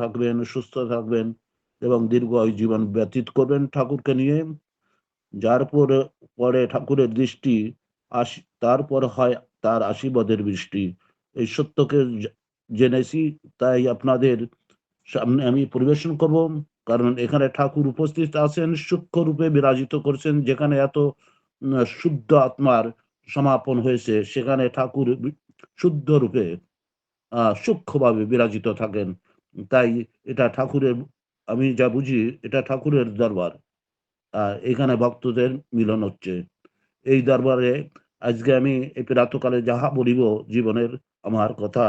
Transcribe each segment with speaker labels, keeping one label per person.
Speaker 1: থাকবেন, সুস্থ থাকবেন এবং দীর্ঘ জীবন ব্যতীত করবেন ঠাকুরকে নিয়ে। যার পরে পরে ঠাকুরের দৃষ্টি আশি, তারপর হয় তার আশীর্বাদের বৃষ্টি। এই সত্যকে জেনেছি, তাই আপনাদের সামনে আমি পরিবেশন করব। কারণ এখানে ঠাকুর উপস্থিত আছেন সূক্ষ্ম রূপে বিরাজিত করছেন, যেখানে এত শুদ্ধ আত্মার সমাপন হয়েছে, সেখানে ঠাকুর শুদ্ধ রূপে, আহ, সূক্ষ্মভাবে বিরাজিত থাকেন। তাই এটা ঠাকুরের, আমি যা বুঝি এটা ঠাকুরের দরবার। আর এখানে ভক্তদের মিলন হচ্ছে। এই দরবারে আজকে আমি এই প্রাতকালে যাহা বলিব জীবনের আমার কথা,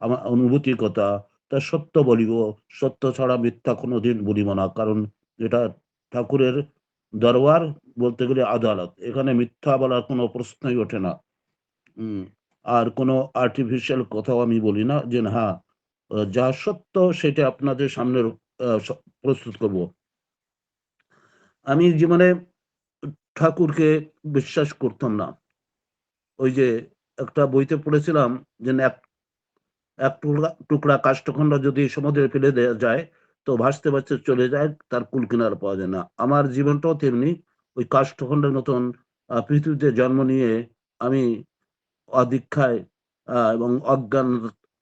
Speaker 1: আমার অনুভূতির কথা, তা সত্য বলিব। সত্য ছাড়া মিথ্যা কোনো দিন বলিব না। কারণ এটা ঠাকুরের দরবার বলতে গেলে আদালত। এখানে মিথ্যা বলার কোনো প্রশ্নই ওঠে না। আর কোনো আর্টিফিশিয়াল কথাও আমি বলি না যে হ্যাঁ যা সত্য সেটা আপনাদের সামনে প্রস্তুত করব। আমি জীবনে ঠাকুরকে বিশ্বাস করতাম না। ওই যে একটা বইতে পড়েছিলাম যে এক এক টুকরা টুকরা কাষ্ঠখণ্ড যদি সমুদ্রে ফেলে দেওয়া যায়, তো ভাসতে ভাসতে চলে যায়, তার কুল কিনার পাওয়া যায় না। আমার জীবনটাও তেমনি ওই কাষ্ঠখণ্ডের মতন পৃথিবীতে জন্ম নিয়ে আমি অদীক্ষায় এবং অজ্ঞান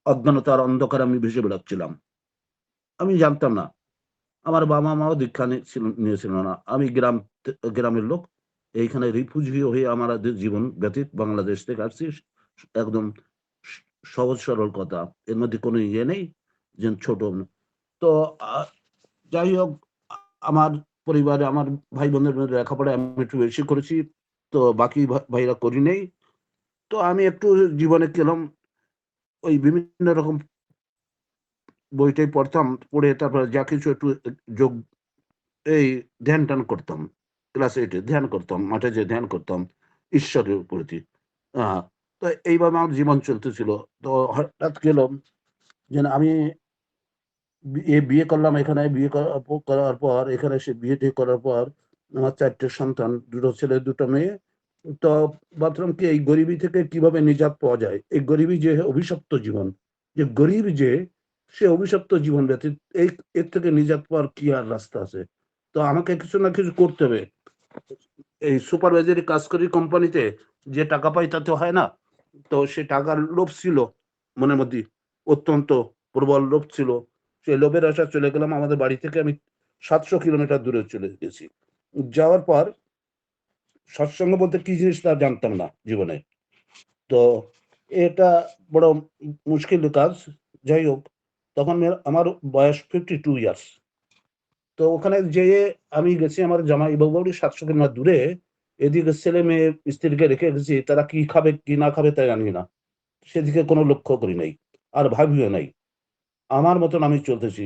Speaker 1: অজ্ঞানতার অন্ধকারে আমি ভেসে বেড়াচ্ছিলাম। আমি জানতাম না। আমার বাবা মাও দীক্ষা নিয়েছিল- না। আমি গ্রাম গ্রামের লোক। এইখানে রিফিউজি হয়ে আমার জীবন ব্যতীত বাংলাদেশ থেকে আসছি। একদম সহজ সরল কথা। এর মধ্যে কোনো ইয়ে নেই যে ছোট। তো যাই হোক, আমার পরিবারে আমার ভাই মধ্যে লেখাপড়া আমি একটু বেশি করেছি। তো বাকি ভাইরা করি নেই। তো আমি একটু জীবনে গেলাম ওই বিভিন্ন রকম বইটাই পড়তাম পড়ে তারপরে যা কিছু একটু যোগ এই ধ্যান টান করতাম ক্লাস এইটে ধ্যান করতাম মাঠে যে ধ্যান করতাম ঈশ্বরের প্রতি। আহ, তো এইভাবে আমার জীবন চলতেছিল। তো হঠাৎ গেলাম যে না, আমি এ বিয়ে করলাম এখানে বিয়ে করার পর এখানে সে বিয়ে করার পর আমার চারটে সন্তান দুটো ছেলে দুটো মেয়ে তো ভাবলাম কি এই গরিবি থেকে কীভাবে নিজাত পাওয়া যায়? এই গরিবি যে অভিশপ্ত জীবন, যে গরিব যে, সে অভিশপ্ত জীবন ব্যতীত এই, এর থেকে নিজাত পাওয়ার কি আর রাস্তা আছে? তো আমাকে কিছু না কিছু করতে হবে। এই সুপারভাইজারি কাজ করি কোম্পানিতে, যে টাকা পাই তাতে হয় না। তো সে টাকার লোভ ছিল, মনের মধ্যে অত্যন্ত প্রবল লোভ ছিল। সেই লোভের আশা চলে গেলাম। আমাদের বাড়ি থেকে আমি সাতশো কিলোমিটার দূরে চলে গেছি। যাওয়ার পর সৎসঙ্গ বলতে কি জিনিস তা জানতাম না জীবনে। তো এটা বড় মুশকিল কাজ। যাই হোক, তখন আমার বয়স ফিফটি টু ইয়ার্স তো ওখানে যেয়ে আমি গেছি আমার জামাই বাবু সাতশো কিলোমিটার দূরে। এদিকে ছেলে মেয়ে স্ত্রীকে রেখে গেছি, তারা কি খাবে, কি না খাবে তাই জানি না। সেদিকে কোনো লক্ষ্য করি নাই, আর ভাবিও নাই। আমার মতন আমি চলতেছি।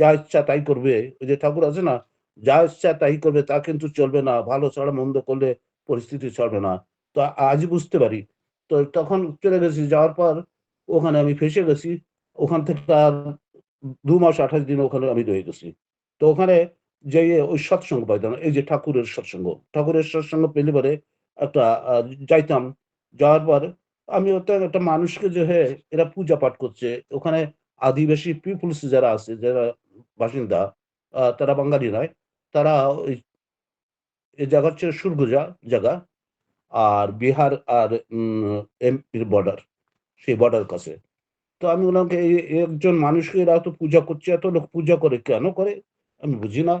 Speaker 1: যা ইচ্ছা তাই করবে। ওই যে ঠাকুর আছে না যা ইচ্ছা তাই করবে, তা কিন্তু চলবে না। ভালো ছাড়া মন্দ করলে পরিস্থিতি চলবে না। তো আজ বুঝতে পারি। তো তখন চলে গেছি। যাওয়ার পর ওখানে আমি ফেসে গেছি। ওখান থেকে আর দু মাস আঠাশ দিন ওখানে আমি রয়ে গেছি। তো ওখানে যে ওই সৎসঙ্গ পাইতাম এই যে ঠাকুরের সৎসঙ্গ। ঠাকুরের সৎসঙ্গ পেলে পরে একটা যাইতাম। যাওয়ার পর আমি একটা মানুষকে যে হ্যাঁ এরা পূজা পাঠ করছে। ওখানে আদিবাসী পিপুলস যারা আছে, যারা বাসিন্দা তারা বাঙালি নয়। তারা ওই এই জায়গা হচ্ছে সুরগুজা জায়গা। আর বিহার আর এমপির বর্ডার সেই বর্ডার কাছে। তো আমি বললাম কি, এই এই একজন মানুষকে এরা তো পূজা করছে এত লোক পূজা করে কেন করে? আমি বুঝি না।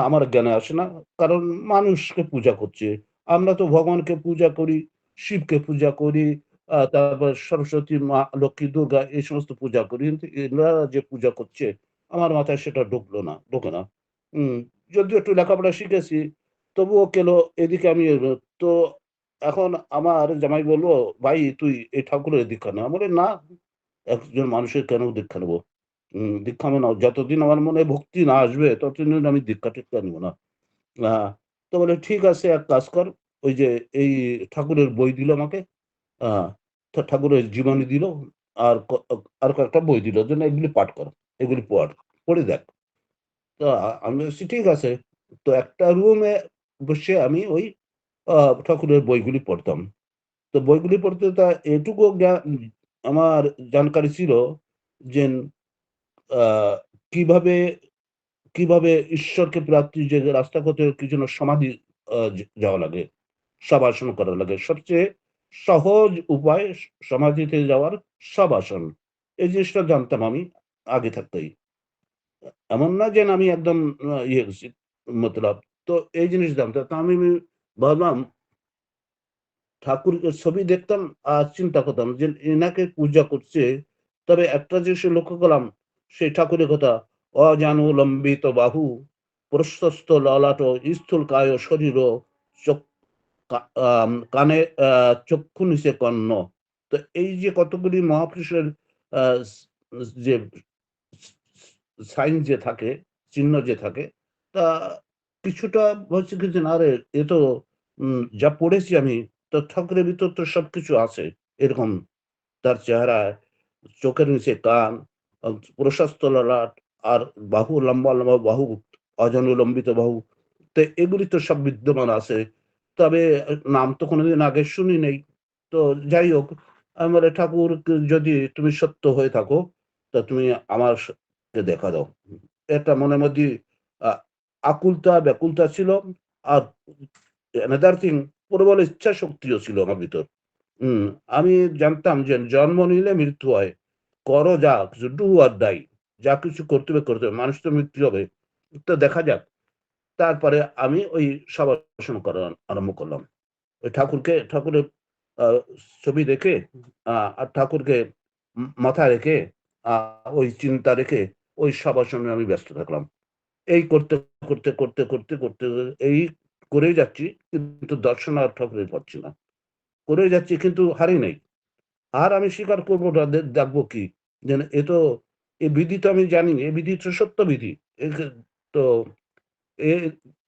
Speaker 1: আমার জ্ঞানে আসে না। কারণ মানুষকে পূজা করছে। আমরা তো ভগবানকে পূজা করি শিবকে পূজা করি তারপর সরস্বতী মা লক্ষ্মী দুর্গা এই সমস্ত পূজা করি। কিন্তু এরা যে পূজা করছে আমার মাথায় সেটা ঢুকলো না ঢোকে না। যদিও একটু লেখাপড়া শিখেছি, তবুও কেন এদিকে আমি। তো এখন আমার জামাই বলব ভাই, তুই এই ঠাকুরের দীক্ষা না। বলে, না, একজন মানুষের কেন দীক্ষা নেব? দীক্ষা আমি না যতদিন আমার মনে ভক্তি না আসবে, ততদিন আমি দীক্ষা টিক্ষা নেব না। তো বলে, ঠিক আছে, এক কাজ কর, ওই যে এই ঠাকুরের বই দিল আমাকে। ঠাকুরের জীবনী দিল, আর আর কয়েকটা বই দিল যেন এগুলি পাঠ কর, এগুলি পড়, পড়ে দেখ। তো আমি বলছি, ঠিক আছে। তো একটা রুমে বসে আমি ওই ঠাকুরের বইগুলি পড়তাম। তো বইগুলি পড়তে তা এটুকু আমার জানকারি ছিল যে কীভাবে কীভাবে ঈশ্বরকে প্রাপ্তি যে রাস্তা করতে কি জন্য সমাধি যাওয়া লাগে সবাসন করা লাগে। সবচেয়ে সহজ উপায় সমাধিতে যাওয়ার সবাসন এই জিনিসটা জানতাম আমি আগে থাকতেই। এমন না যে আমি একদম ইয়ে মতলব। তো এই জিনিস জানতাম তো আমি ভাবলাম, ঠাকুরকে ছবি দেখতাম আর চিন্তা করতাম যে এনাকে পূজা করছে। তবে একটা জিনিস লক্ষ্য করলাম, সেই ঠাকুরের কথা অজানু লম্বিত বাহু, প্রশস্ত ললাট, স্থূল কায় শরীর, চোখ কানে চক্ষু নিচে কর্ণ। তো এই যে কতগুলি মহাপুরুষের যে সাইন যে থাকে চিহ্ন যে থাকে, তা কিছুটা হচ্ছে কি না রে, এ তো যা পড়েছি আমি তো ঠাকুরের ভিতর তো সবকিছু আছে। এরকম তার চেহারা, চোখের নিচে কান প্রশস্ত ললাট আর বাহু, লম্বা লম্বা বাহু অজনুলম্বিত বাহু, তো এগুলি তো সব বিদ্যমান আছে। তবে, নাম তো কোনোদিন আগে শুনি নেই। তো যাই হোক, আমার ঠাকুর যদি তুমি সত্য হয়ে থাকো, তা তুমি আমার দেখা দাও। এটা মনের মধ্যে আকুলতা, ব্যাকুলতা ছিল আর অ্যানাদার থিং প্রবল ইচ্ছা শক্তিও ছিল আমার ভিতর। হম, আমি জানতাম যে জন্ম নিলে মৃত্যু হয়। করো যা কিছু ডু আর ডাই যা কিছু করতে হবে করতে হবে। মানুষ তো মৃত্যু হবে। তো দেখা যাক। তারপরে আমি ওই সবাসন করা আরম্ভ করলাম। ওই ঠাকুরকে, ঠাকুরের ছবি দেখে আর ঠাকুরকে মাথা রেখে ওই চিন্তা রেখে ওই সবাসনে আমি ব্যস্ত থাকলাম। এই করতে করতে করতে করতে করতে এই করেই যাচ্ছি, কিন্তু দর্শন আর ঠাকুরের পাচ্ছি না। করে যাচ্ছি, কিন্তু হারি নেই। আর আমি স্বীকার করব দেখব কি? যে এ তো এই বিধি তো আমি জানি এই বিধি তো সত্য বিধি। তো এ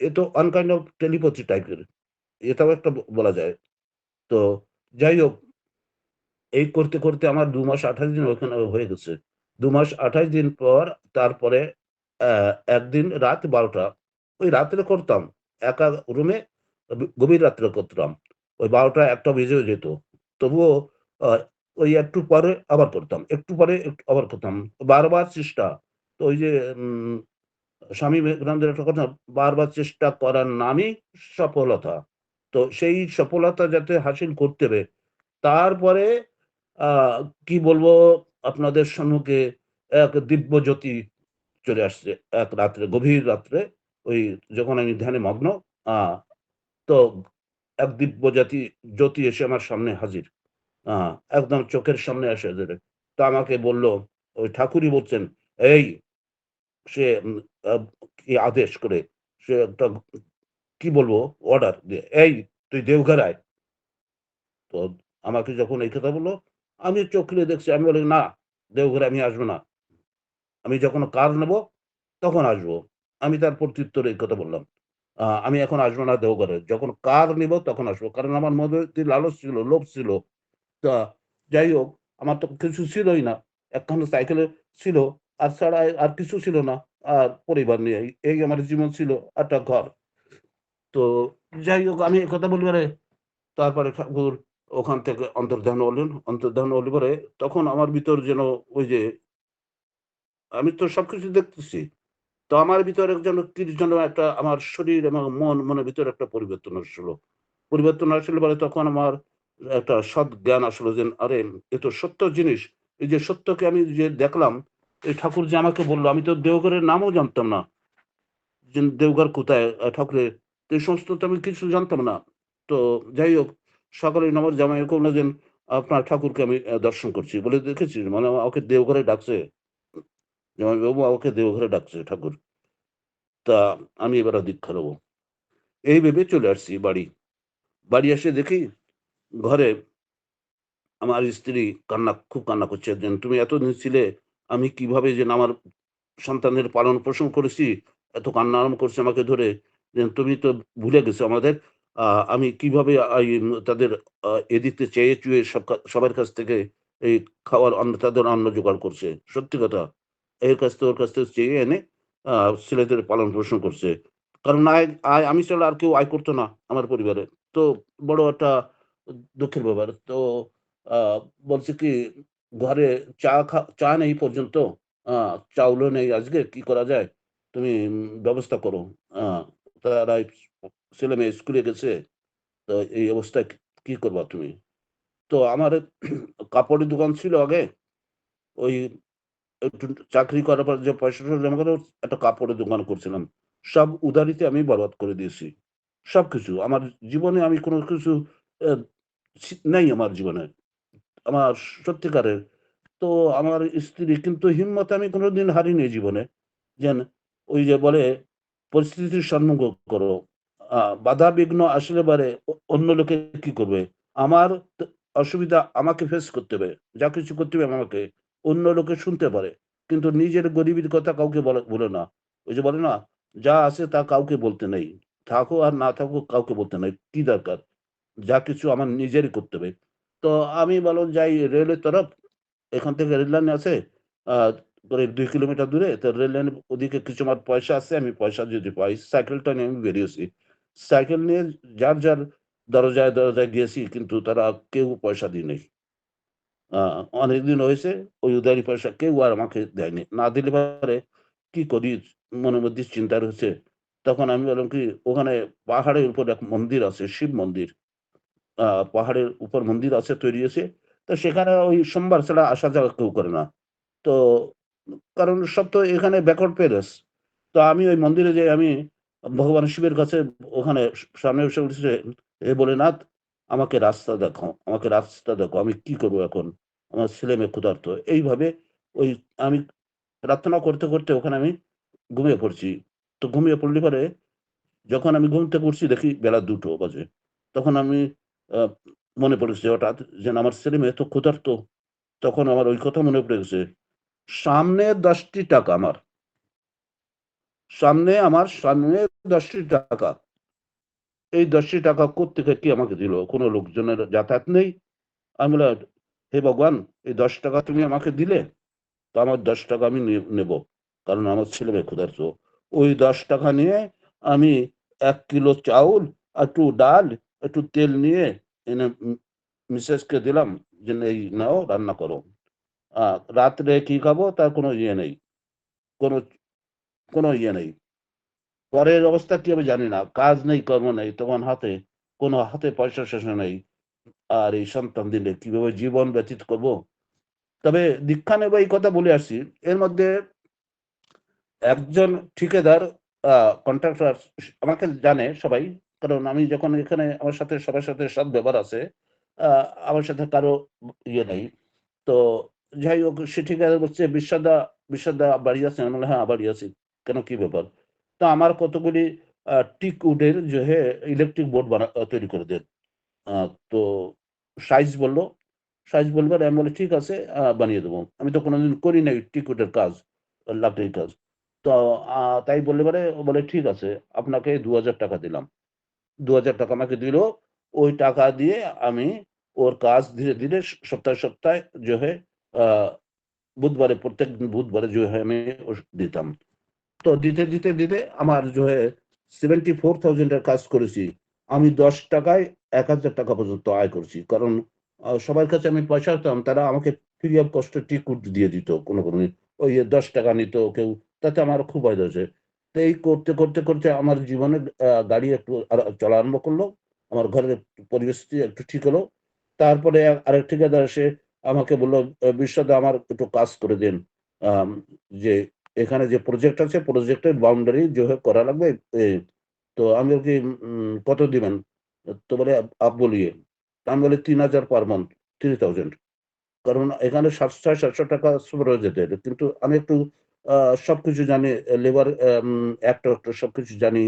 Speaker 1: এ তো আনকাইন্ড অফ টেলিপথি টাইপের এটাও একটা বলা যায়। তো যাই হোক, এই করতে করতে আমার দু মাস আঠাশ দিন ওখানে হয়ে গেছে। দু মাস আঠাশ দিন পর তারপরে একদিন রাত বারোটা, ওই রাত্রে করতাম। একা রুমে গভীর রাত্রে করতাম। ওই বারোটা একটা বেজেও যেত। তবুও ওই একটু পরে আবার করতাম। একটু পরে আবার করতাম। বারবার চেষ্টা। তো ওই যে স্বামী বিবেকানন্দের একটা কথা, বারবার চেষ্টা করার নামই সফলতা। তো সেই সফলতা যাতে হাসিল করতে হবে তারপরে কি বলব আপনাদের সম্মুখে এক দিব্য জ্যোতি চলে আসছে, এক রাত্রে, গভীর রাত্রে, ওই যখন আমি ধ্যানে মগ্ন তো এক দিব্য জাতি জ্যোতি এসে আমার সামনে হাজির একদম চোখের সামনে হাজির। তো আমাকে বলল, ওই ঠাকুরই বলছেন, এই, সে কি আদেশ করে, সে একটা, কি বলব অর্ডার দিয়ে, এই, তুই দেওঘর আয় তো আমাকে যখন এই কথা বলল আমি চোখ খুলে দেখছি, আমি বলি, না, দেওঘরে আমি আসব না। আমি যখন কার নেব, তখন আসব। আমি তার প্রত্যুত্তরে এই কথা বললাম। আমি এখন আসব না দেওঘরে। যখন কার নিব, তখন আসব। কারণ আমার মধ্যে লালচ ছিল, লোভ ছিল। তা, যাই হোক, আমার তো কিছু ছিলই না। একখানে সাইকেলে ছিল, আর ছাড়া আর কিছু ছিল না। আর পরিবার নিয়ে, এই- আমার জীবন ছিল একটা ঘর। তো, যাই হোক, আমি কথা বলবারে তারপরে ঠাকুর ওখান থেকে অন্তর্ধান হলেন, অন্তর্ধান হলে পরে তখন আমার ভিতর যেন ওই যে, আমি তো সবকিছু দেখতেছি। তো আমার ভিতরে যেন কি যেন একটা আমার শরীর এবং মন, মনের ভিতরে একটা পরিবর্তন আসলো। পরিবর্তন আসলে পরে তখন আমার একটা সৎ জ্ঞান আসলো যে, আরে, এ তো সত্য জিনিস। এই যে সত্যকে আমি যে দেখলাম, এই ঠাকুর যে আমাকে বলল, আমি তো দেওঘরের নামও জানতাম না। দেওঘর কোথায়? ঠাকুরের এই সমস্ত তো আমি কিছু জানতাম না। তো যাই হোক সকালে নমর জামাই এরকম না যেন আপনার ঠাকুরকে আমি দর্শন করছি। বলে দেখেছি মানে ওকে দেওঘরে ডাকছে। জামাই বাবু, আমাকে দেওঘরে ডাকছে ঠাকুর। তা আমি এবার দীক্ষা নেব। এই ভেবে চলে আসছি বাড়ি। বাড়ি এসে দেখি ঘরে আমার স্ত্রী কান্না, খুব কান্না করছে। যে তুমি এতদিন ছিলে, আমি কীভাবে যে আমার সন্তানের পালন পোষণ করেছি, এত কান্না আরম্ভ করছে আমাকে ধরে। তুমি তো ভুলে গেছো আমাদের আমি কীভাবে তাদের এদিকে চেয়ে চুয়ে সব সবার কাছ থেকে এই খাওয়ার অন্ন, তাদের অন্ন জোগাড় করছে। সত্যি কথা। এর কাছ থেকে, ওর কাছ থেকে চেয়ে এনে ছেলেদের পালন পোষণ করছে। কারণ আয় আয়, আমি ছাড়া আর কেউ আয় করতো না আমার পরিবারে। তো বড় একটা দুঃখের ব্যাপার। তো বলছে কি, ঘরে চা খা, চা নেই পর্যন্ত। চাউলও নেই আজকে, কি করা যায়? তুমি ব্যবস্থা করো। তারা ছেলে মেয়ে স্কুলে গেছে তো এই অবস্থায় কি- করবা তুমি তো আমার কাপড়ের দোকান ছিল আগে ওই একটু চাকরি করার পর যে পয়সাটা জমা করে একটা কাপড়ের দোকান করছিলাম সব উদারিতে আমি বরবাদ করে দিয়েছি সবকিছু আমার জীবনে আমি কোনো কিছু নেই আমার জীবনে আমার সত্যিকারের তো আমার স্ত্রী কিন্তু হিম্মত আমি কোনোদিন হারিনি জীবনে যেন ওই যে বলে পরিস্থিতির সম্মুখ করো বাধা বিঘ্ন আসলে পারে অন্য লোকে কি করবে? আমার অসুবিধা আমাকে ফেস করতে হবে, যা কিছু করতে হবে আমাকে। অন্য লোকে শুনতে পারে, কিন্তু নিজের গরিবের কথা কাউকে বলে না। ওই যে বলে না, যা আছে তা কাউকে বলতে নেই। থাকো আর না থাকো কাউকে বলতে নেই, কি দরকার? যা কিছু আমার নিজেরই করতে হবে। তো আমি বলো যাই রেলের তরফ, এখান থেকে রেল লাইন আছে করিব দুই কিলোমিটার দূরে, তো রেল লাইন ওদিকে কিছু আমার পয়সা আছে, আমি পয়সা যদি পাই সাইকেলটা নিয়ে আমি বেরিয়েছি সাইকেল নিয়ে যার যার দরজায় দরজায় গিয়েছি কিন্তু তারা কেউ পয়সা আহ, অনেকদিন হয়েছে ওই উদারি পয়সা কেউ আর আমাকে দেয়নি না দিলে পারে কি করি? মনের মধ্যে চিন্তা রয়েছে। তখন আমি বললাম কি ওখানে পাহাড়ের উপর এক মন্দির আছে শিব মন্দির। পাহাড়ের উপর মন্দির আছে তৈরি হয়েছে। তো সেখানে ওই সোমবার ছাড়া আসা যাওয়া কেউ করে না। তো কারণ সব তো এখানে ব্যাকওয়ার্ড প্যারেস তো আমি ওই মন্দিরে যে আমি ভগবান শিবের কাছে ওখানে সামনে বসে এ বলেনাথ আমাকে রাস্তা দেখো, আমাকে রাস্তা দেখো, আমি কি করব এখন? আমার ছেলে মেয়ে ক্ষুধার্ত। এইভাবে ওই আমি প্রার্থনা করতে করতে ওখানে আমি ঘুমিয়ে পড়ছি। তো ঘুমিয়ে পড়লে পরে যখন আমি ঘুম থেকে উঠছি, দেখি বেলা দুটো বাজে। তখন আমি মনে পড়েছে হঠাৎ যেন আমার ছেলে মেয়ে তো ক্ষুধার্ত। তখন আমার ওই কথা মনে পড়ে গেছে, সামনে দশটি টাকা আমার। সামনে আমার সামনে দশটি টাকা। এই দশটি টাকা কোথেকে কি আমাকে দিল? কোনো লোকজনের যাতায়াত নেই। আমি বললাম, হে ভগবান, এই দশ টাকা তুমি আমাকে দিলে? তো আমার দশ টাকা আমি নেব। কারণ আমার ছেলে মেয়ে ক্ষুধার্ত। ওই দশ টাকা নিয়ে আমি এক কিলো চাউল, একটু ডাল, একটু তেল নিয়ে এনে মিসেসকে দিলাম যে, এই নাও, রান্না করো। রাত্রে কি খাব? তার কোনো ইয়ে নেই। কোনো কোনো ইয়ে নেই। পরের অবস্থা কি আমি জানি না। কাজ নেই, কর্ম নেই, তখন হাতে, কোনো হাতে পয়সা শেষ নেই। আর এই সন্তান দিলে কীভাবে জীবন ব্যতীত করব? তবে দীক্ষা নেব এই কথা বলে আসছি। এর মধ্যে একজন ঠিকাদার কন্ট্রাক্টর আমাকে জানে সবাই। কারণ আমি যখন এখানে আমার সাথে, সবার সাথে সব ব্যবহার আছে আমার সাথে কারও ইয়ে নেই। তো যাই হোক, সে ঠিকাদার বলছে, বিশ্বদা বিশ্বদা বাড়ি আছে আমি হ্যাঁ বাড়ি আছি। কেন, কি ব্যাপার? তো আমার কতগুলি টিক উডের যে ইলেকট্রিক বোর্ড বানা তৈরি করে দেন। তো সাইজ বলল, সাইজ বলবে আমি বলি ঠিক আছে বানিয়ে দেবো। আমি তো কোনোদিন করি নাই উডের কাজ, লাকড়ির কাজ। তো তাই বললে পারে বলে, ঠিক আছে, আপনাকে দু হাজার টাকা দিলাম। দু হাজার টাকা আমাকে দিল, ওই টাকা দিয়ে আমি ওর কাজ ধীরে ধীরে সপ্তাহে সপ্তাহে যে হয় বুধবারে, প্রত্যেক বুধবারে যে হয় আমি দিতাম। তো দিতে দিতে দিতে আমার সেভেন্টি ফোর থাউজেন্ডের কাজ করেছি। আমি দশ টাকায় এক হাজার টাকা পর্যন্ত আয় করছি। কারণ সবার কাছে আমি পয়সা হতাম তারা আমাকে ফ্রি অফ কষ্ট টিকুট দিয়ে দিত কোনো কোনো। ওই দশ টাকা নিত কেউ তাতে আমার খুব ফায়দা হয়েছে তো এই করতে করতে করতে আমার জীবনে গাড়ি একটু চলা আরম্ভ করল। আমার ঘরের পরিবেশটি একটু ঠিক হলো। তারপরে আরেক ঠিকাদার এসে আমাকে বলল "আহ, বিশ্বদা আমার একটু কাজ করে দিন। যে এখানে যে প্রজেক্ট আছে প্রজেক্টের বাউন্ডারি যে হয় করা লাগবে তো আমি কি কত দিবেন? তো বলে আপ- বলিয়ে। আমি বলি তিন হাজার পার মান্থ থ্রি থাউজেন্ড কারণ এখানে সাতশো সাতশো টাকা সুপার যেতে কিন্তু আমি একটু আহ, সবকিছু জানি লেবার অ্যাক্ট সবকিছু জানি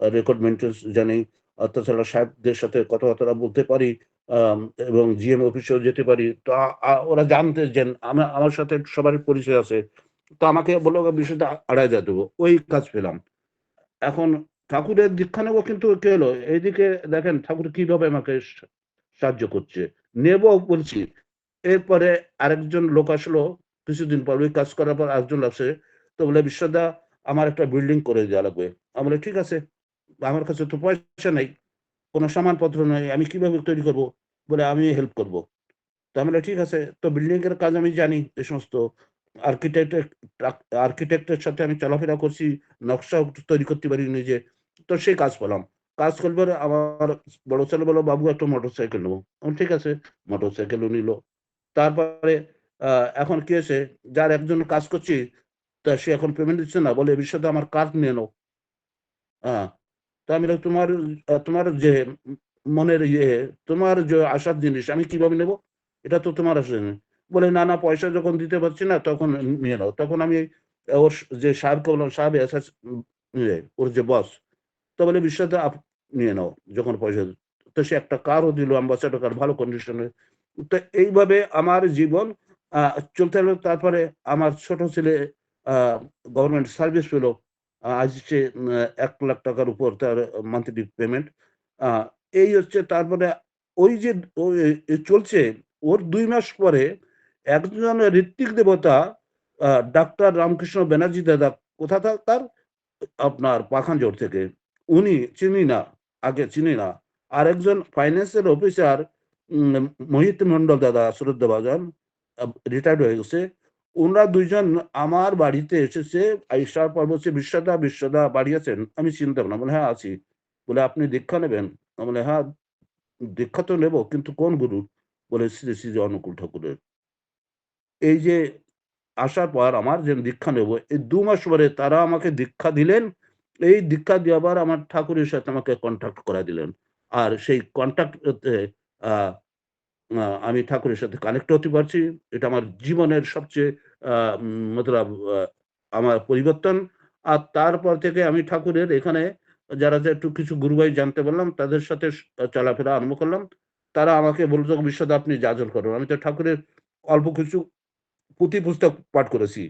Speaker 1: রেকর্ড মেনটেন্স জানি তাছাড়া সাহেবদের সাথে কথাবার্তা বলতে পারি এবং জিএম অফিসেও যেতে পারি। তো ওরা জানতে যে আমার আমার সাথে সবারই পরিচয় আছে। তো আমাকে বলল বিষয়টা আড়াই হাজার দেবো। ওই কাজ পেলাম। এখন ঠাকুরের দীক্ষা নেব কিন্তু কে হলো? এইদিকে দেখেন ঠাকুর কীভাবে আমাকে সাহায্য করছে। নেব বলছি। এরপরে আরেকজন লোক আসলো কিছুদিন পর, ওই কাজ করার পর আরেকজন আসে। তো বলে, বিশ্বদা, আমার একটা বিল্ডিং করে দেওয়া লাগবে। আমি বলে, ঠিক আছে। আমার কাছে তো পয়সা নেই। কোনো সামানপত্র নেই। আমি কীভাবে তৈরি করব? বলে, আমি হেল্প করব। তো বলে, ঠিক আছে। তো বিল্ডিং এর কাজ আমি জানি। এই সমস্ত আর্কিটেক্টের আর্কিটেক্টের সাথে আমি চলাফেরা করছি, নকশা তৈরি করতে পারি নিজে। তো সেই কাজ পেলাম কাজ করবার আমার বড় ছেলে বলো বাবু, একটা মোটর সাইকেল নেব ঠিক আছে। মোটর সাইকেলও নিল। তারপরে এখন কি হয়েছে, যার একজন কাজ করছি, তা সে এখন পেমেন্ট দিচ্ছে না, বলে, এ আমার কার্ড নিয়ে নাও। হ্যাঁ তা আমি তোমার তোমার যে মনের ইয়ে তোমার যে আসার জিনিস, আমি কীভাবে নেব? এটা তো তোমার আসলে। বলে না না পয়সা যখন দিতে পারছি না তখন নিয়ে নাও। তখন আমি ওর যে সাহেবকে বললাম সাহেব এসএস ইয়ে, ওর যে বস তো বলে বিশ্বাসে আপ নিয়ে নাও যখন পয়সা তো সে একটা কারও দিল অ্যাম্বাসেডর কার ভালো কন্ডিশনে তো এইভাবে আমার জীবন চলতে হলো তারপরে আমার ছোট ছেলে গভর্নমেন্ট সার্ভিস পেল। আজ সে এক লাখ টাকার উপর তার মান্থলি পেমেন্ট এই হচ্ছে। তারপরে ওই যে চলছে। ওর দুই মাস পরে একজন ঋত্বিক দেবতা ডাক্তার রামকৃষ্ণ ব্যানার্জি দাদা, কোথা তার? আপনার পাখানজোর থেকে। উনি চিনি না, আগে চিনি না। আর একজন ফাইন্যান্সিয়াল অফিসার মোহিত মন্ডল দাদা, শ্রদ্ধা বাজান রিটায়ার্ড হয়ে গেছে। ওনারা দুইজন আমার বাড়িতে এসেছে, আইসার পর বলছে বিশ্বদা বিশ্বদা বাড়ি আছেন। আমি চিনতাম না বলে হ্যাঁ আছি। বলে, আপনি দীক্ষা নেবেন? বলে হ্যাঁ দীক্ষা তো নেব, কিন্তু কোন গুরু? বলে, শ্রী শ্রী অনুকূল ঠাকুরের। এই যে আসার পর আমার যে দীক্ষা নেব, এই দু মাস পরে তারা আমাকে দীক্ষা দিলেন। এই দীক্ষা দেওয়ার আমার ঠাকুরের সাথে আমাকে কন্ট্যাক্ট করা দিলেন। আর সেই কন্ট্যাক্ট আমি ঠাকুরের সাথে কানেক্ট হতে পারছি। এটা আমার জীবনের সবচেয়ে মতলব আমার পরিবর্তন। আর তারপর থেকে আমি ঠাকুরের এখানে যারা যে একটু কিছু গুরুভাই জানতে পারলাম, তাদের সাথে চলাফেরা আরম্ভ করলাম। তারা আমাকে বলতো বিশ্বদ আপনি যাজল করুন। আমি তো ঠাকুরের অল্প কিছু পুঁথি পুস্তক পাঠ করেছি।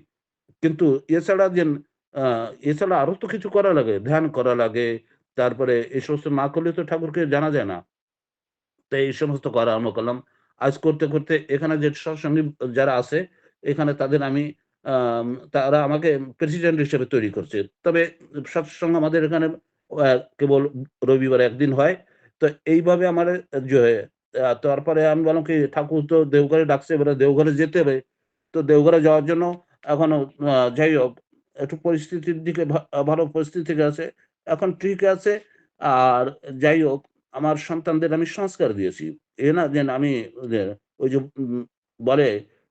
Speaker 1: কিন্তু এছাড়া যে এছাড়া আরও তো কিছু করা লাগে, ধ্যান করা লাগে, তারপরে এই সমস্ত না করলে তো ঠাকুরকে জানা যায় না। তাই এই সমস্ত করা আরম্ভ করলাম। আজ করতে করতে এখানে যে সৎসঙ্গী যারা আছে, এখানে তাদের আমি তারা আমাকে প্রেসিডেন্ট হিসেবে তৈরি করছে। তবে সৎসঙ্গ আমাদের এখানে কেবল রবিবার একদিন হয়। তো এইভাবে আমার যে তারপরে আমি বললাম কি, ঠাকুর তো দেওঘরে ডাকছে, এবারে দেওঘরে যেতে হবে। তো দেওঘরে যাওয়ার জন্য এখনও যাই হোক, একটু পরিস্থিতির দিকে ভালো পরিস্থিতি থেকে আছে, এখন ঠিক আছে। আর যাই হোক, আমার সন্তানদের আমি সংস্কার দিয়েছি। এ না যে আমি ওই যে বলে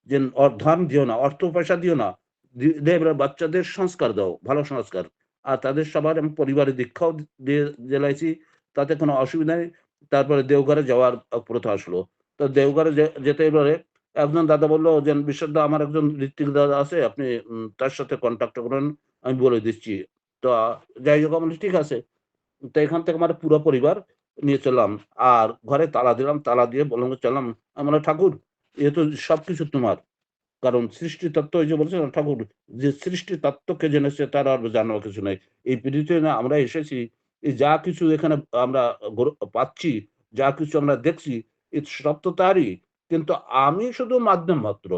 Speaker 1: যে ধন দিও না, অর্থ পয়সা দিও না বাচ্চাদের সংস্কার দাও, ভালো সংস্কার। আর তাদের সবার আমি পরিবারের দীক্ষাও দিয়ে জেলাইছি তাতে কোনো অসুবিধা নেই। তারপরে দেওঘরে যাওয়ার প্রথা আসলো। তো দেওঘরে যেতে এবারে একজন দাদা বলল যে বিশ্বদা আমার একজন ঋত্বিক দাদা আছে, আপনি তার সাথে কন্ট্যাক্ট করেন, আমি বলে দিচ্ছি। তো, যাই হোক, আমি ঠিক আছে। তো এখান থেকে আমার পুরো পরিবার নিয়ে চললাম, আর ঘরে তালা দিলাম, তালা দিয়ে বললাম, চললাম, আমরা ঠাকুর, এ তো সবকিছু তোমার। কারণ সৃষ্টি তত্ত্ব ওই যে বলছে ঠাকুর, যে সৃষ্টি তত্ত্বকে জেনেছে, তার আর জানার কিছু নাই। এই পৃথিবীতে না, আমরা এসেছি এই যা কিছু এখানে আমরা পাচ্ছি, যা কিছু আমরা দেখছি এই সব তো তারই। কিন্তু আমি শুধু মাধ্যম মাত্র।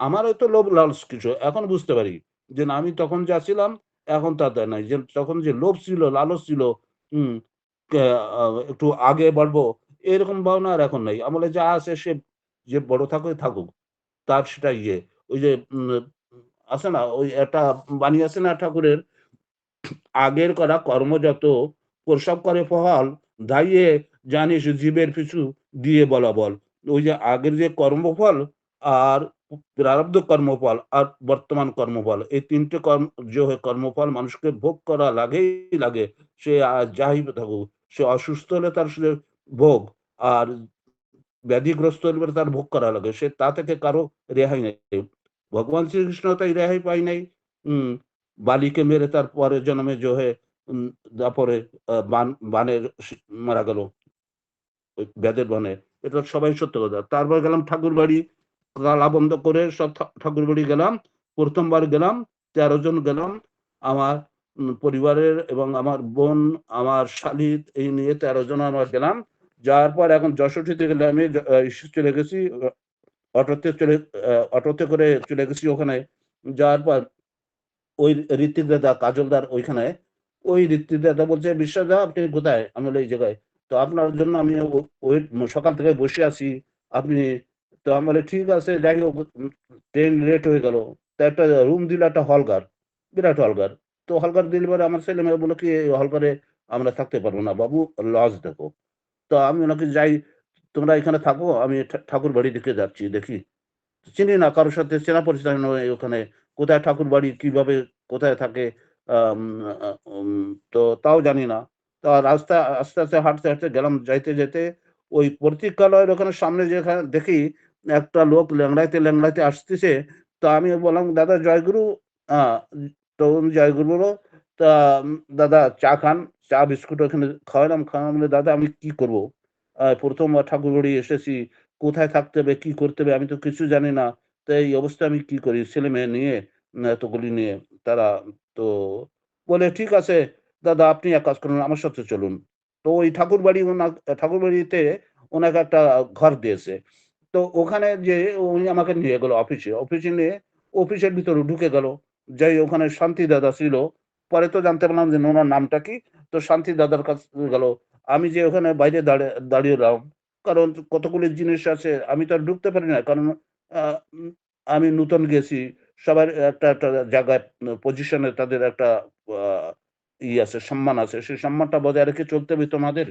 Speaker 1: আমার হয়তো লোভ লালস কিছু, এখন বুঝতে পারি যে আমি তখন যা ছিলাম, এখন তা নাই। যে তখন যে লোভ ছিল, লালস ছিল হম একটু আগে বাড়বো, এরকম ভাবনা আর এখন নাই। আমলে যা আছে সে, যে বড় থাকুক থাকুক। তার সেটা ইয়ে ওই যে আছে না, ওই একটা বাণী আছে না, ঠাকুরের, আগের করা কর্ম যত প্রসব করে ফল, দাইয়ে জানিস জীবের পিছু দিয়ে বলা বল। ওই যে আগের যে কর্মফল আর প্রারব্ধ কর্মফল আর বর্তমান কর্মফল এই তিনটে কর্ম যে কর্মফল মানুষকে ভোগ করা লাগেই লাগে সে যাই থাকুক সে অসুস্থ হলে তার ভোগ আর ব্যাধিগ্রস্ত হলে তার ভোগ করা লাগে সে তা থেকে কারও রেহাই নেই। ভগবান শ্রীকৃষ্ণ তাই রেহাই পাই নাই। হম বালিকে মেরে তার পরের জন্মে যে হয়ে উম, তারপরে বান বানের মারা গেল বেদের বানে। এটা সবাই সত্য কথা। তারপর গেলাম ঠাকুর বাড়ি গালা বন্ধ করে সব ঠাকুর বাড়ি গেলাম, প্রথমবার গেলাম, তেরো জন গেলাম, আমার পরিবারের এবং আমার বোন, আমার শালিত, এই নিয়ে তেরো জন আমরা গেলাম। যাওয়ার পর এখন যশোরীতে গেলে আমি চলে গেছি অটোতে চলে অটোতে করে চলে গেছি ওখানে। যাওয়ার পর ওই ঋত্বিক দাদা, কাজলদার ওইখানে। ওই ঋত্বিক দাদা বলছে বিশ্বাস দা আপনি কোথায়? আমি এই জায়গায়। তো আপনার জন্য আমি ওই সকাল থেকে বসে আছি। আপনি, তো আমার ঠিক আছে, যাই হোক ট্রেন লেট হয়ে গেল। তা একটা রুম দিল একটা হলঘর বিরাট হলঘর তো হলঘর দিলে পরে আমার ছেলে মেয়ে বলল কি হলঘরে আমরা থাকতে পারব না বাবু লজ দেখো। তো আমি ওনাকে যাই, তোমরা এখানে থাকো, আমি ঠাকুর বাড়ি দিকে যাচ্ছি, দেখি। চিনি না কারোর সাথে, চেনা পরিচয় নয় ওখানে, কোথায় ঠাকুর বাড়ি, কীভাবে কোথায় থাকে তো তাও জানি না। তা রাস্তা আস্তে আস্তে হাঁটতে হাঁটতে গেলাম যাইতে যেতে ওই প্রতীক্ষালয়ের ওখানে সামনে যেখানে দেখি একটা লোক ল্যাংড়াইতে ল্যাংড়াইতে আসতেছে। তো আমি বললাম দাদা জয়গুরু আহ, তো জয়গুরু তা দাদা চা খান চা বিস্কুট ওখানে খাওয়ালাম। খাওয়ালাম বলে, দাদা আমি কি করব? প্রথম ঠাকুর বাড়ি এসেছি কোথায় থাকতে হবে কি করতে হবে আমি তো কিছু জানি না। তো এই অবস্থা আমি কি করি? ছেলে মেয়ে নিয়ে এতগুলি নিয়ে তারা তো বলে ঠিক আছে দাদা, আপনি এক কাজ করুন, আমার সাথে চলুন। তো ওই ঠাকুর বাড়ি ঠাকুর বাড়িতে ওনাকে একটা ঘর দিয়েছে। তো ওখানে যে উনি আমাকে নিয়ে গেল অফিসে অফিসে নিয়ে অফিসের ভিতরে ঢুকে গেল। যাই ওখানে শান্তি দাদা ছিল। পরে তো জানতে পারলাম যে ওনার নামটা কি। তো শান্তি দাদার কাছে গেল। আমি যে ওখানে বাইরে দাঁড়িয়ে দাঁড়িয়ে রলাম কারণ কতগুলি জিনিস আছে, আমি তো আর ঢুকতে পারি না। কারণ আমি নূতন গেছি। সবার একটা একটা জায়গায় পজিশনে তাদের একটা ই আছে, সম্মান আছে। সেই সম্মানটা বজায় রেখে চলতে হবে তোমাদের।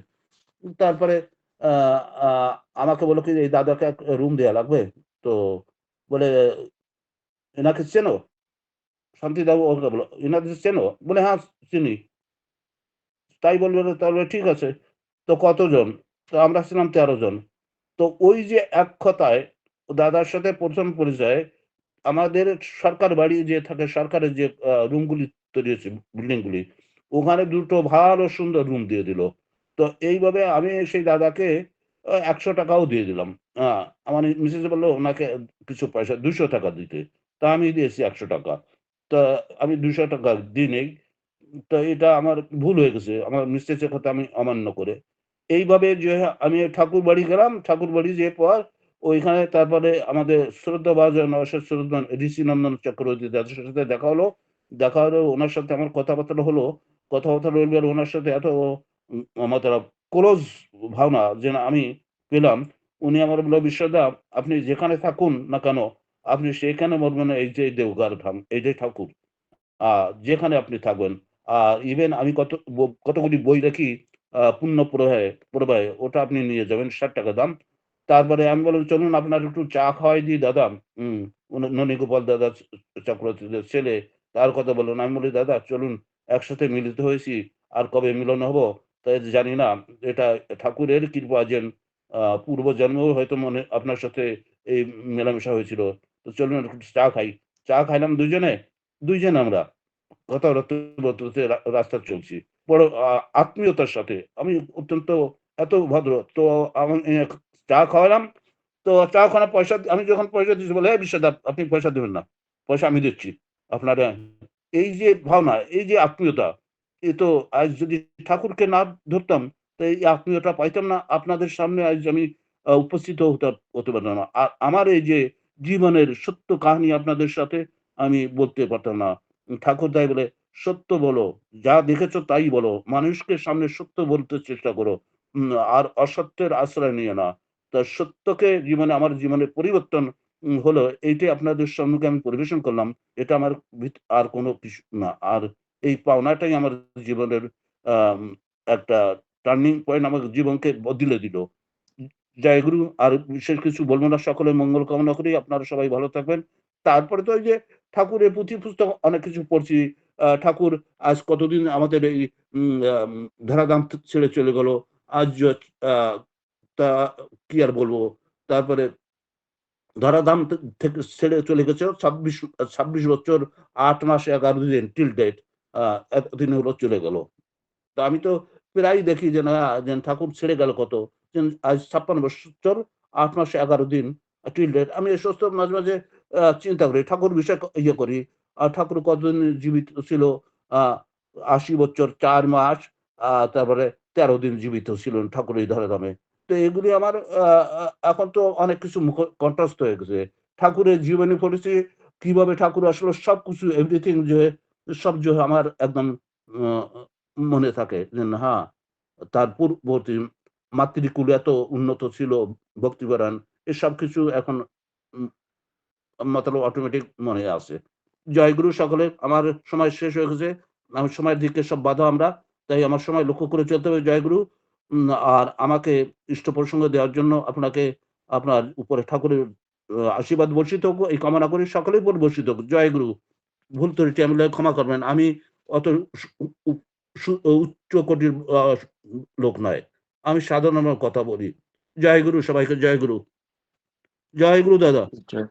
Speaker 1: তারপরে আমাকে বলো কি, এই দাদাকে এক রুম দেওয়া লাগবে? তো বলে, এনাকে চেনো? শান্তিদাবু ওকে বলো, এনাকে চেনো? বলে হ্যাঁ চিনি। তাই বলবে, তাহলে ঠিক আছে। তো কতজন? তো আমরা ছিলাম তেরো জন। তো ওই যে এক কথায় দাদার সাথে প্রথম পরিচয়, আমাদের সরকার বাড়ি যে থাকে, সরকারের যে রুমগুলি তৈরি হয়েছে বিল্ডিংগুলি ওখানে দুটো ভালো সুন্দর রুম দিয়ে দিল। তো এইভাবে আমি সেই দাদাকে একশো টাকাও দিয়ে দিলাম। হ্যাঁ আমার মিসেস বলল, ওনাকে কিছু পয়সা, দুশো টাকা দিতে। তা আমি দিয়েছি একশো টাকা। তা আমি দুশো টাকা দিই নেই। তো এটা আমার ভুল হয়ে গেছে। আমার মিস্টেকের কথা আমি অমান্য করে। এইভাবে যে আমি ঠাকুর বাড়ি গেলাম। ঠাকুর বাড়ি যে পর ওইখানে তারপরে আমাদের শ্রদ্ধা ভাজন অশেষ শ্রদ্ধা ঋষি নন্দন চক্রবর্তী দাদার সাথে দেখা হলো। দেখা হলো, ওনার সাথে আমার কথাবার্তা হলো। কথাবার্তা রইল আর ওনার সাথে এত আমার তারা ক্লোজ ভাবনা যে না আমি পেলাম, উনি আমার বলল, বিশ্বদা, আপনি যেখানে থাকুন না কেন, আপনি সেখানে বলবেন এই যে দেওগার ধাম এই যে ঠাকুর। আহ যেখানে আপনি থাকবেন, আর ইভেন আমি কত কতগুলি বই রাখি পুণ্য প্রবাহে প্রবাহে, ওটা আপনি নিয়ে যাবেন, ষাট টাকা দাম। তারপরে আমি বললাম, চলুন, আপনার একটু চা খাওয়াই দিই দাদা। হম ননী গোপাল দাদা, চক্রবর্তীদের ছেলে, তার কথা বললেন আমি বলি, দাদা, চলুন একসাথে মিলিত হয়েছি। আর কবে মিলন হব তাই জানি না। এটা ঠাকুরের কৃপা যেন আহ, পূর্ব জন্মেও হয়তো মনে আপনার সাথে এই মেলামেশা হয়েছিল। তো চলুন চা খাই। চা খাইলাম দুজনে দুইজন আমরা। কথা রাস্তা চলছি। বড় আত্মীয়তার সাথে। আমি অত্যন্ত এত ভদ্র। তো আমি চা খাওয়ালাম। তো চা খাওয়ানো পয়সা আমি যখন পয়সা দিচ্ছি বলে "এই বিশ্বদা আপনি পয়সা দেবেন না। পয়সা আমি দিচ্ছি। আপনারা এই যে ভাবনা, এই যে আত্মীয়তা, এ তো আজ যদি ঠাকুরকে না ধরতাম, তো এই আত্মীয়তা পাইতাম না। আপনাদের সামনে আজ আমি উপস্থিত হতে হতে পারতাম না। আর আমার এই যে জীবনের সত্য কাহিনী আপনাদের সাথে আমি বলতে পারতাম না। ঠাকুর দাই বলে, সত্য বলো, যা দেখেছ তাই বলো, মানুষকে সামনে সত্য বলতে চেষ্টা করো। আর অসত্যের আশ্রয় নিয়ে না। তা সত্যকে জীবনে, আমার জীবনে পরিবর্তন হলো এইটাই আপনাদের সম্মুখে আমি পরিবেশন করলাম, এটা আমার আর কোনো কিছু না, আর এই পাওনাটাই আমার জীবনের একটা টার্নিং পয়েন্ট আমার জীবনকে বদলে দিল। জয় গুরু, আর বিশেষ কিছু বলব না, সকলের মঙ্গল কামনা করি, আপনারা সবাই ভালো থাকবেন। তারপরে তো ওই যে ঠাকুরের পুঁথি পুস্তক অনেক কিছু পড়ছি ঠাকুর আজ কতদিন আমাদের এই ধরাধাম ছেড়ে চলে গেল, আজ তা কি আর বলব? তারপরে ধরাধাম থেকে ছেড়ে চলে গেছে। ছাব্বিশ ছাব্বিশ বছর আট মাস এগারো দিন টিল ডেট এতদিন হলো চলে গেল। তো আমি তো প্রায় দেখি যে না যে ঠাকুর ছেড়ে গেল কত? আজ ছাপ্পান্ন বছর আট মাস এগারো দিন টিল ডেট আমি এই সমস্ত মাঝে মাঝে চিন্তা করি ঠাকুর বিষয়ে ইয়ে করি। আর ঠাকুর কতদিন জীবিত ছিল? আহ, আশি বছর চার মাস আহ, তারপরে তেরো দিন জীবিত ছিলেন ঠাকুর এই ধরাধামে। তো এগুলি আমার এখন তো অনেক কিছু মুখ কন্ট্রাস্ট হয়ে গেছে। ঠাকুরের জীবনী পড়েছি, কীভাবে ঠাকুর আসলে সব কিছু এভরিথিং যে, সব যে আমার একদম মনে থাকে যে হ্যাঁ তার পূর্ববর্তী মাতৃকুল এত উন্নত ছিল, ভক্তিপরায়ণ এসব কিছু এখন মতলব অটোমেটিক মনে আছে। জয়গুরু সকলে, আমার সময় শেষ হয়ে গেছে, আমার সময়ের দিকে সব বাধা আমরা, তাই আমার সময় লক্ষ্য করে চলতে হবে জয়গুরু। আর আমাকে ইষ্ট প্রসঙ্গ দেওয়ার জন্য আপনাকে আপনার উপরে ঠাকুরের আশীর্বাদ বর্ষিত হোক, এই কামনা করি সকলের উপর বর্ষিত হোক। জয়গুরু ভুল ত্রুটি আমি ক্ষমা করবেন। আমি অত উচ্চ কোটির লোক নয়। আমি সাধারণ কথা বলি। জয় গুরু, সবাইকে জয় গুরু। জয় গুরু দাদা।
Speaker 2: জয়।